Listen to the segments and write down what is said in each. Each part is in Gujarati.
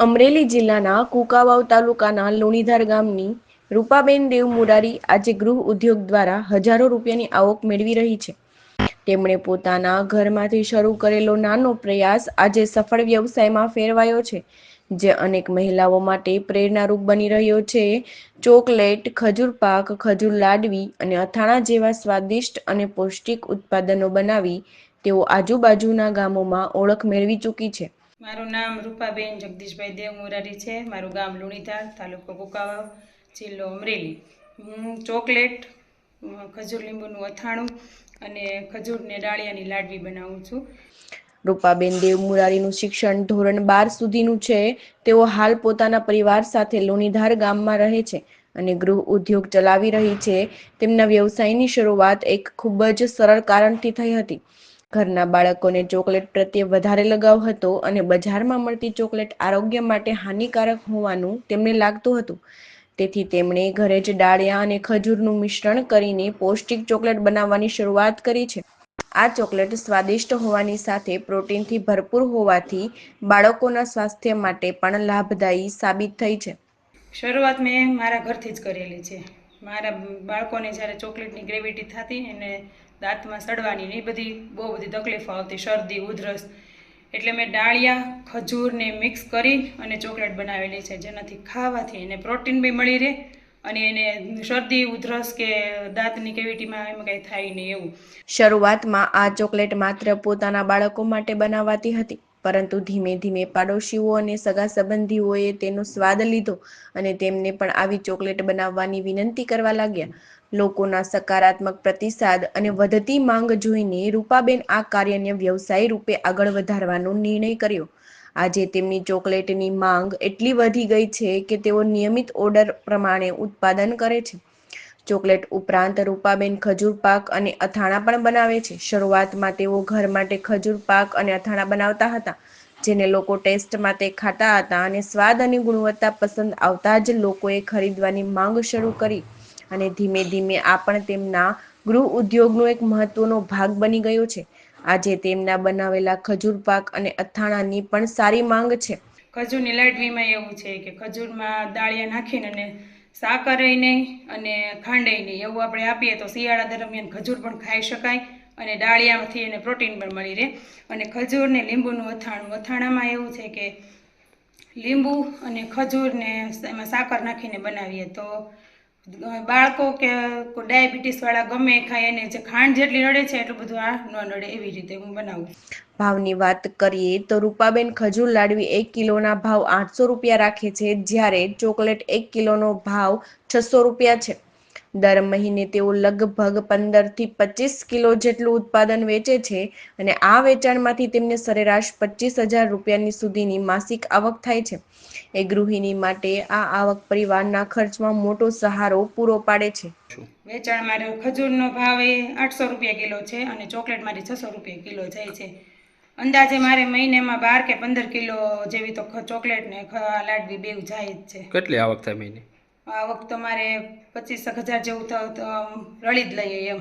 અમરેલી જિલ્લાના કુકાવાવ તાલુકાના લુણીધાર ગામની રૂપાબેન દેવ મુરારી આજે ગૃહ ઉદ્યોગ દ્વારા હજારો રૂપિયાની આવક મેળવી રહી છે. તેમણે પોતાના ઘરમાંથી શરૂ કરેલો નાનો પ્રયાસ આજે સફળ વ્યવસાયમાં ફેરવાયો છે, જે અનેક મહિલાઓ માટે પ્રેરણારૂપ બની રહ્યો છે. ચોકલેટ, ખજૂર પાક, ખજૂર લાડવી અને અથાણા જેવા સ્વાદિષ્ટ અને પૌષ્ટિક ઉત્પાદનો બનાવી તેઓ આજુબાજુના ગામોમાં ઓળખ મેળવી ચૂકી છે. મારું નામ રૂપાબેન જગદીશભાઈ દેવ મુરારી છે. મારું ગામ લુણીધાર, તાલુકો કુકાવાવ જિલ્લો અમરેલી. હું ચોકલેટ, ખજૂર લીંબુનું અથાણું અને ખજૂરને ડાળિયાની લાડવી બનાવું છું. રૂપાબેન દેવ મુરારીનું શિક્ષણ ધોરણ બાર સુધીનું છે. તેઓ હાલ પોતાના પરિવાર સાથે લોણીધાર ગામમાં રહે છે અને ગૃહ ઉદ્યોગ ચલાવી રહી છે. તેમના વ્યવસાયની શરૂઆત એક ખૂબ જ સરળ કારણથી થઈ હતી. ઘરના બાળકોને ચોકલેટ પ્રત્યે વધારે લગાવ હતો અને બજારમાં મળતી ચોકલેટ આરોગ્ય માટે હાનિકારક હોવાનું તેમને લાગતું હતું. તેથી તેમણે ઘરે જ ડાળિયા અને ખજૂરનું મિશ્રણ કરીને પૌષ્ટિક ચોકલેટ બનાવવાની શરૂઆત કરી છે. આ ચોકલેટ સ્વાદિષ્ટ હોવાની સાથે પ્રોટીનથી ભરપૂર હોવાથી બાળકોના સ્વાસ્થ્ય માટે પણ લાભદાયી સાબિત થઈ છે. શરૂઆત મેં મારા ઘરથી જ કરેલી છે. મારા બાળકોને જ્યારે ચોકલેટની ગ્રેવિટી થતી એને દાંતમાં સડવાની ને એ બધી બહુ બધી તકલીફો આવતી, શરદી, ઉધરસ. એટલે મેં ડાળિયા, ખજૂરને મિક્સ કરી અને ચોકલેટ બનાવેલી છે, જેનાથી ખાવાથી એને પ્રોટીન બી મળી રહે અને એને શરદી, ઉધરસ કે દાંતની કેવિટીમાં એમ કંઈ થાય નહીં એવું. શરૂઆતમાં આ ચોકલેટ માત્ર પોતાના બાળકો માટે બનાવાતી હતી. પરંતુ ધીમે ધીમે પાડોશીઓ અને સગા સંબંધીઓએ તેનો સ્વાદ લીધો અને તેમને પણ આવી ચોકલેટ બનાવવાની વિનંતી કરવા લાગ્યા. લોકોના સકારાત્મક પ્રતિસાદ અને વધતી માંગ જોઈને રૂપાબેન આ કાર્યને વ્યવસાય રૂપે આગળ વધારવાનો નિર્ણય કર્યો. આજે તેમની ચોકલેટની માંગ એટલી વધી ગઈ છે કે તેઓ નિયમિત ઓર્ડર પ્રમાણે ઉત્પાદન કરે છે. ચોકલેટ ઉપરાંત રૂપાબેન ખજૂર પાક અને અથાણા પણ બનાવે છે. શરૂઆતમાં તેઓ ઘર માટે ખજૂર પાક અને અથાણા બનાવતા હતા, જેને લોકો ટેસ્ટ માટે ખાતા હતા અને સ્વાદ અને ગુણવત્તા પસંદ આવતા જ લોકોએ ખરીદવાની માંગ શરૂ કરી અને ધીમે ધીમે આ પણ તેમના ગૃહ ઉદ્યોગનો એક મહત્વનો ભાગ બની ગયો છે. આજે તેમના બનાવેલા ખજૂર પાક અને અથાણાની પણ સારી માંગ છે. ખજૂરની લાડવીમાં એવું છે કે ખજૂરમાં દાળિયા નાખીને સાકર નહીં અને ખાંડઈને એવું આપણે આપીએ તો શિયાળા દરમિયાન ખજૂર પણ ખાઈ શકાય અને ડાળિયામાંથી એને પ્રોટીન પણ મળી રહે. અને ખજૂરને લીંબુનું અથાણું, અથાણામાં એવું છે કે લીંબુ અને ખજૂરને એમાં સાકર નાખીને બનાવીએ તો બાળકો કે ડાયાબિટીસવાળા ગમે ખાય, એને જે ખાંડ જેટલી નડે છે એટલું બધું આ ન નડે એવી રીતે હું બનાવું ભાવની વાત કરીએ તો રૂપાબેન ખજૂર લાડવી એક કિલોના ભાવ આઠસો રૂપિયા રાખે છે, જ્યારે ચોકલેટ એક કિલોનો ભાવ છસો રૂપિયા છે. દર મહિને તેઓ લગભગ પંદરથી પચીસ કિલો જેટલું ઉત્પાદન વેચે છે અને આ વેચાણમાંથી તેમને સરેરાશ પચીસ હજાર રૂપિયાની સુધીની માસિક આવક થાય છે. એ ગૃહિણી માટે આ આવક પરિવારના ખર્ચમાં મોટો સહારો પૂરો પાડે છે. વેચાણ મારે ખજૂરનો ભાવ એ આઠસો રૂપિયા કિલો છે અને ચોકલેટ મારી છસો રૂપિયા કિલો જાય છે. અંદાજે મારે મહિનેમાં બાર કે પંદર કિલો જેવી તો ચોકલેટ ને ખ- લાડવી બેવ જાય જ છે. કેટલી આવક થાય મહિને? આવક તો મારે પચીસ હજાર જેવું રળી જ લઈએ એમ.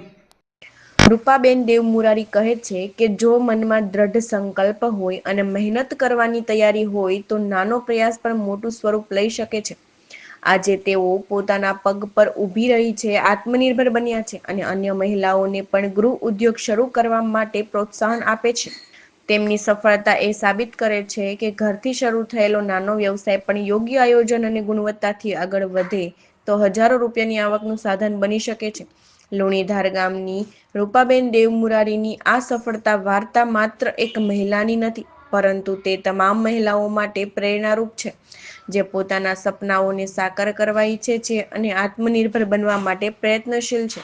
રૂપાબેન દેવ મુરારી કહે છે કે જો મનમાં દ્રઢ સંકલ્પ હોય અને મહેનત કરવાની તૈયારી હોય તો નાનો પ્રયાસ પણ મોટું સ્વરૂપ લઈ શકે છે. આજે તેઓ પોતાના પગ પર ઊભી રહી છે, આત્મનિર્ભર બન્યા છે અને અન્ય મહિલાઓને પણ ગૃહ ઉદ્યોગ શરૂ કરવા માટે પ્રોત્સાહન આપે છે. તેમની સફળતા એ સાબિત કરે છે કે ઘરથી શરૂ થયેલો નાનો વ્યવસાય પણ યોગ્ય આયોજન અને ગુણવત્તાથી આગળ વધે તો હજારો રૂપિયાની આવકનું સાધન બની શકે છે. લુણીધાર ગામની રૂપાબેન દેવ મુરારીની આ સફળતા વાર્તા માત્ર એક મહિલાની નથી, પરંતુ તે તમામ મહિલાઓ માટે પ્રેરણારૂપ છે, જે પોતાના સપનાઓને સાકાર કરવા ઈચ્છે છે અને આત્મનિર્ભર બનવા માટે પ્રયત્નશીલ છે.